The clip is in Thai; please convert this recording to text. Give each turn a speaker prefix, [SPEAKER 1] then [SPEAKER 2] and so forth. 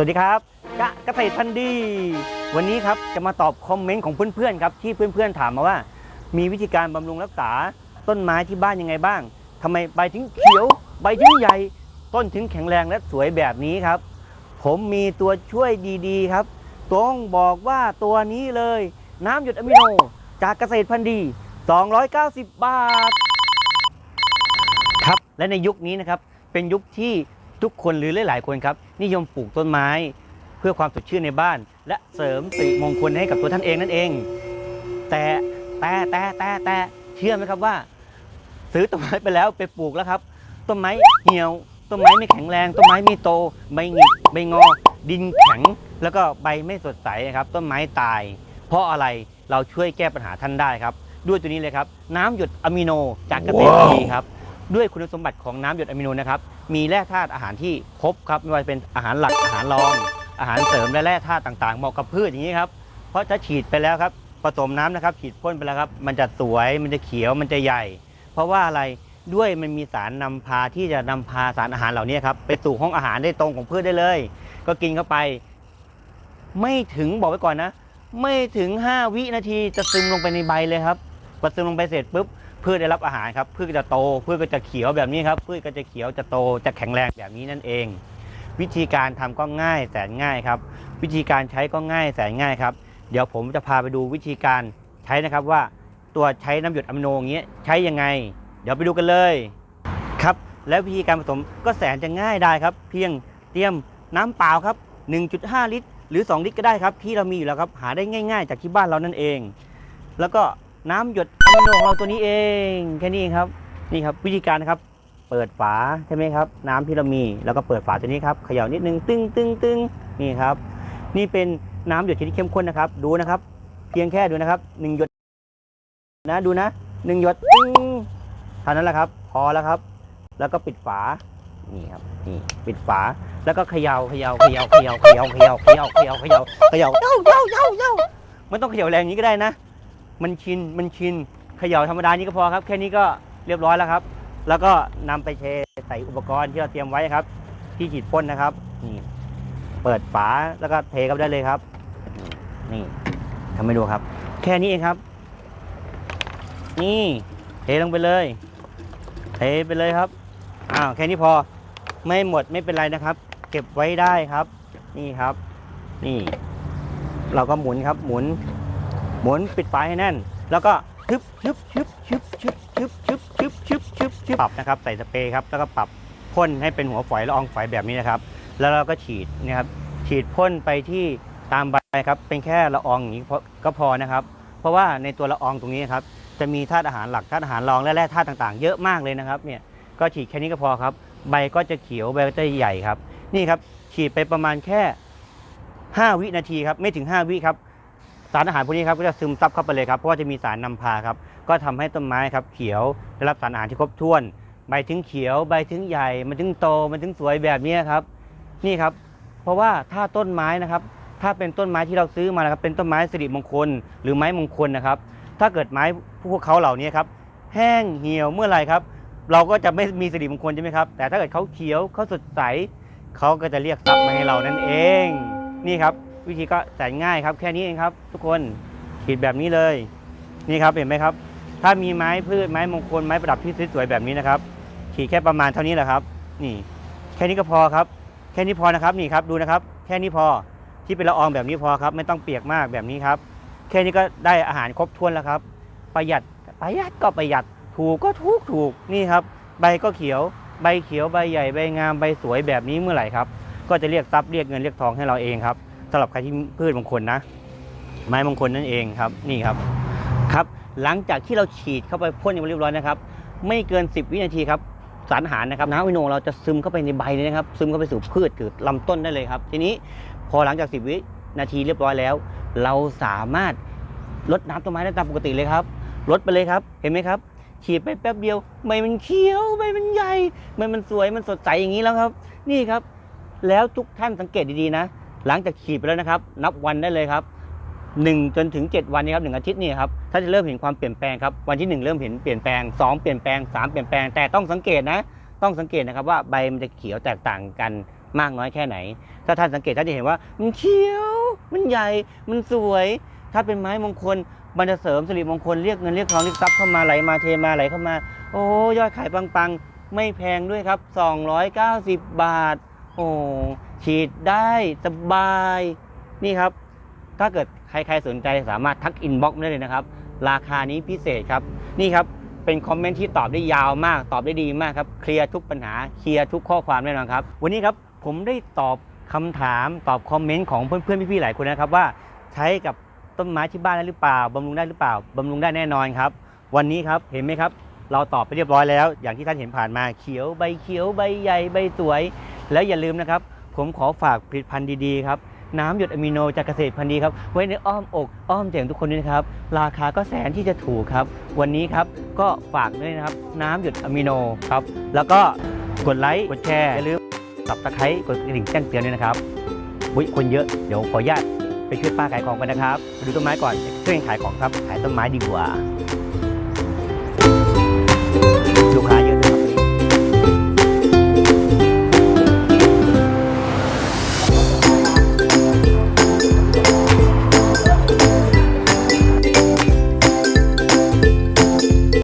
[SPEAKER 1] สวัสดีครับกะเกษตรพันธุ์ดี วันนี้ครับจะมาตอบคอมเมนต์ของเพื่อนๆครับที่เพื่อนๆถามมาว่า มีวิธีการบำรุงรักษาต้นไม้ที่บ้านยังไงบ้างทำไมใบถึงเขียว ใบถึงใหญ่ ต้นถึงแข็งแรงและสวยแบบนี้ครับ ผมมีตัวช่วยดีๆครับ ต้องบอกว่าตัวนี้เลย น้ำหยดอะมิโน จากเกษตรพันธุ์ดี 290 บาท ครับและในยุคนี้นะครับเป็นยุคที่ ทุกคนหรือหลายๆคนครับ นิยมปลูกต้นไม้ เพื่อความสดชื่นในบ้าน และเสริมสิริมงคลให้กับตัวท่านเองนั่นเอง แต่แต่แต่แต่แต่เชื่อไหมครับว่า ซื้อต้นไม้ไปแล้วไปปลูกแล้วครับ ต้นไม้เหี่ยว ต้นไม้ไม่แข็งแรงต้นไม้ไม่โตใบหงิกใบงอ ดินแข็ง แล้วก็ใบไม่สดใสครับ ต้นไม้ตาย เพราะอะไรเราช่วยแก้ปัญหาท่านได้ครับ ด้วยตัวนี้เลยครับ น้ำหยดอะมิโนจากเกษตรดีครับ ด้วยคุณสมบัติของน้ำหยดอะมิโนนะครับ มีแร่ธาตุอาหารที่ครบครับไม่ว่าจะเป็นอาหารหลักอาหารรอง อาหารเสริมและแร่ธาตุต่างๆเหมาะกับพืชอย่างนี้ครับเพราะถ้าฉีดไปแล้วครับผสมน้ำนะครับ ฉีดพ่นไปแล้วครับ มันจะสวยมันจะเขียวมันจะใหญ่ เพราะว่าอะไรด้วยมันมีสารนำพาที่จะนำพาสารอาหารเหล่านี้ครับไปสู่ห้องอาหารได้ตรงของพืชได้เลย ก็กินเข้าไป ไม่ถึงบอกไว้ก่อนนะ ไม่ถึง 5 วินาทีจะซึมลงไปในใบเลยครับพอซึมลงไปเสร็จปุ๊บ พืชได้รับอาหารครับพืชก็จะโตพืชก็จะเขียวแบบนี้ครับพืชก็จะเขียวจะโตจะแข็งแรงแบบนี้นั่นเอง วิธีการทำก็ง่ายแสนง่ายครับ วิธีการใช้ก็ง่ายแสนง่ายครับ เดี๋ยวผมจะพาไปดูวิธีการใช้นะครับว่าตัวใช้น้ำหยดอะมิโนอย่างเงี้ยใช้ยังไง เดี๋ยวไปดูกันเลยครับ แล้ววิธีการผสมก็แสนจะง่ายได้ครับ เพียงเตรียมน้ำเปล่าครับ 1.5 ลิตร หรือ 2 ลิตรก็ได้ครับที่เรามีอยู่แล้วครับหาได้ง่าย ๆ จากที่บ้านเรานั่นเอง แล้วก็น้ำหยด อะมิโนของเราตัวนี้เองแค่นี้เองครับ นี่ครับวิธีการนะครับ เปิดฝาใช่ไหมครับ น้ำที่เรามีแล้วก็เปิดฝาตัวนี้ครับเขย่านิดนึงตึ้งตึ้งตึ้งนี่ครับ นี่เป็นน้ำหยดชนิดเข้มข้นนะครับ ดูนะครับ เพียงแค่ดูนะครับหนึ่งหยดนะดูนะหนึ่งหยดตึ้งเท่านั้นแหละครับ พอแล้วครับ แล้วก็ปิดฝานี่ครับนี่ปิดฝาแล้วก็เขย่าเขย่าเขย่าเขย่าเขย่าเขย่าเขย่าเขย่าเขย่าเขย่าเย้าเย้าเย้าเย้าไม่ต้องเขย่าแรงนี้ก็ได้นะ มันชินมันชิน เขย่าธรรมดานี้ก็พอครับ แค่นี้ก็เรียบร้อยแล้วครับ แล้วก็นำไปเทใส่อุปกรณ์ที่เราเตรียมไว้ครับ ที่ฉีดพ่นนะครับนี่เปิดฝาแล้วก็เทเข้าไปได้เลยครับ นี่ทำให้ดูครับ แค่นี้เองครับ นี่เทลงไปเลย เทไปเลยครับอ้าวแค่นี้พอไม่หมดไม่เป็นไรนะครับ เก็บไว้ได้ครับ นี่ครับ นี่ เราก็หมุนครับ หมุน หมุนปิดฝาให้แน่น แล้วก็ ชึบชึบชึบชึบชึบชึบชึบชึบชึบชึบชึบปรับนะครับใส่สเปรย์ครับแล้วก็ปรับพ่นให้เป็นหัวฝอยละอองฝอยแบบนี้นะครับ แล้วเราก็ฉีดนะครับฉีดพ่นไปที่ตามใบครับเป็นแค่ละอองอย่างนี้ก็พอนะครับ เพราะว่าในตัวละอองตรงนี้ครับจะมีธาตุอาหารหลักธาตุอาหารรองและแร่ธาตุต่างๆ เยอะมากเลยนะครับเนี่ยก็ฉีดแค่นี้ก็พอครับ ใบก็จะเขียวใบก็จะใหญ่ครับ นี่ครับฉีดไปประมาณแค่ 5 วินาทีครับไม่ถึง 5 วิครับ สารอาหารพวกนี้ครับก็จะซึมซับเข้าไปเลยครับเพราะว่าจะมีสารนำพาครับก็ทำให้ต้นไม้ครับเขียวได้รับสารอาหารที่ครบถ้วน ใบถึงเขียว ใบถึงใหญ่ มันถึงโตมันถึงสวยแบบนี้ครับ นี่ครับ เพราะว่าถ้าต้นไม้นะครับ ถ้าเป็นต้นไม้ที่เราซื้อมานะครับเป็นต้นไม้สิริมงคล หรือไม้มงคลนะครับ ถ้าเกิดไม้พวกเขาเหล่านี้ครับแห้งเหี่ยวเมื่อไรครับ เราก็จะไม่มีสิริมงคลใช่ไหมครับ แต่ถ้าเกิดเขาเขียวเขาสดใสเขาก็จะเรียกทรัพย์มาให้เรานั่นเอง นี่ครับ วิธีก็แสนง่ายครับ แค่นี้เองครับ ทุกคนขีดแบบนี้เลย นี่ครับเห็นไหมครับ ถ้ามีไม้พืชไม้มงคลไม้ประดับที่สวยๆแบบนี้นะครับ ขีดแค่ประมาณเท่านี้แหละครับ นี่ แค่นี้ก็พอครับ แค่นี้พอนะครับนี่ครับดูนะครับ แค่นี้พอที่เป็นละอองแบบนี้พอครับ ไม่ต้องเปียกมากแบบนี้ครับ แค่นี้ก็ได้อาหารครบถ้วนแล้วครับ ประหยัดประหยัดก็ประหยัดถูกก็ถูกถูกนี่ครับ ใบก็เขียวใบเขียวใบใหญ่ใบงามใบสวยแบบนี้เมื่อไหร่ครับ ก็จะเรียกทรัพย์เรียกเงินเรียกทองให้เราเองครับ สำหรับใครที่พืชมงคลนะ ไม้มงคลนั่นเองครับนี่ครับครับ หลังจากที่เราฉีดเข้าไปพ่นอย่างเรียบร้อยนะครับ ไม่เกิน 10 วินาทีครับสารอาหารนะครับน้ำวิโนเราจะซึมเข้าไปในใบเลยนะครับ ซึมเข้าไปสู่พืชคือลำต้นได้เลยครับ ทีนี้พอหลังจาก 10 วินาทีเรียบร้อยแล้ว เราสามารถลดน้ำต้นไม้ได้ตามปกติเลยครับลดไปเลยครับเห็นไหมครับฉีดไปแป๊บเดียวใบมันเขียวใบมันใหญ่ใบมันสวยมันสดใสอย่างนี้แล้วครับ นี่ครับ แล้วทุกท่านสังเกตดีๆนะ หลังจากฉีดไปแล้วนะครับ นับวันได้เลยครับ1จนถึง 7 วันนี้ครับหนึ่งอาทิตย์นี่ครับถ้าจะเริ่มเห็นความเปลี่ยนแปลงครับวันที่ 1 เริ่มเห็นเปลี่ยนแปลง 2 เปลี่ยนแปลง 3 เปลี่ยนแปลงแต่ต้องสังเกตนะต้องสังเกตนะครับว่าใบมันจะเขียวแตกต่างกันมากน้อยแค่ไหน ถ้าท่านสังเกตท่านจะเห็นว่ามันเขียวมันใหญ่มันสวย ถ้าเป็นไม้มงคลมันจะเสริมสิริมงคลเรียกเงินเรียกทองเรียกทรัพย์เข้ามาไหลมาเทมาไหลเข้ามา โอ้ยอดขายปังๆ ไม่แพงด้วยครับ 290 บาท โอ้ฉีดได้สบาย นี่ครับ ถ้าเกิดใครๆสนใจสามารถทักอินบ็อกซ์ได้เลยนะครับ ราคานี้พิเศษครับ นี่ครับ เป็นคอมเมนต์ที่ตอบได้ยาวมาก ตอบได้ดีมากครับ เคลียร์ทุกปัญหา เคลียร์ทุกข้อความแน่นอนครับ วันนี้ครับผมได้ตอบคำถาม ตอบคอมเมนต์ของเพื่อนๆพี่ๆหลายคนนะครับว่าใช้กับต้นไม้ที่บ้านได้หรือเปล่าบำรุงได้หรือเปล่าบำรุงได้แน่นอนครับ วันนี้ครับเห็นไหมครับ เราตอบไปเรียบร้อยแล้ว อย่างที่ท่านเห็นผ่านมาเขียวใบเขียวใบใหญ่ใบสวย แล้วอย่าลืมนะครับ ผมขอฝากผลิตภัณฑ์ดีๆครับน้ำหยดอะมิโนจากเกษตรพันธุ์ดีครับ ไว้ในอ้อมอกอ้อมใจของทุกคนด้วยนะครับ ราคาก็แสนที่จะถูกครับ วันนี้ครับก็ฝากด้วยนะครับ น้ำหยดอะมิโนครับ แล้วก็กดไลค์กดแชร์อย่าลืมสับตะไคร้กดกระดิ่งแจ้งเตือนด้วยนะครับอุ้ยคนเยอะเดี๋ยวขออนุญาตไปช่วยป้าขายของกันนะครับ ดูต้นไม้ก่อนช่วยกันขายของครับขายต้นไม้ดีกว่า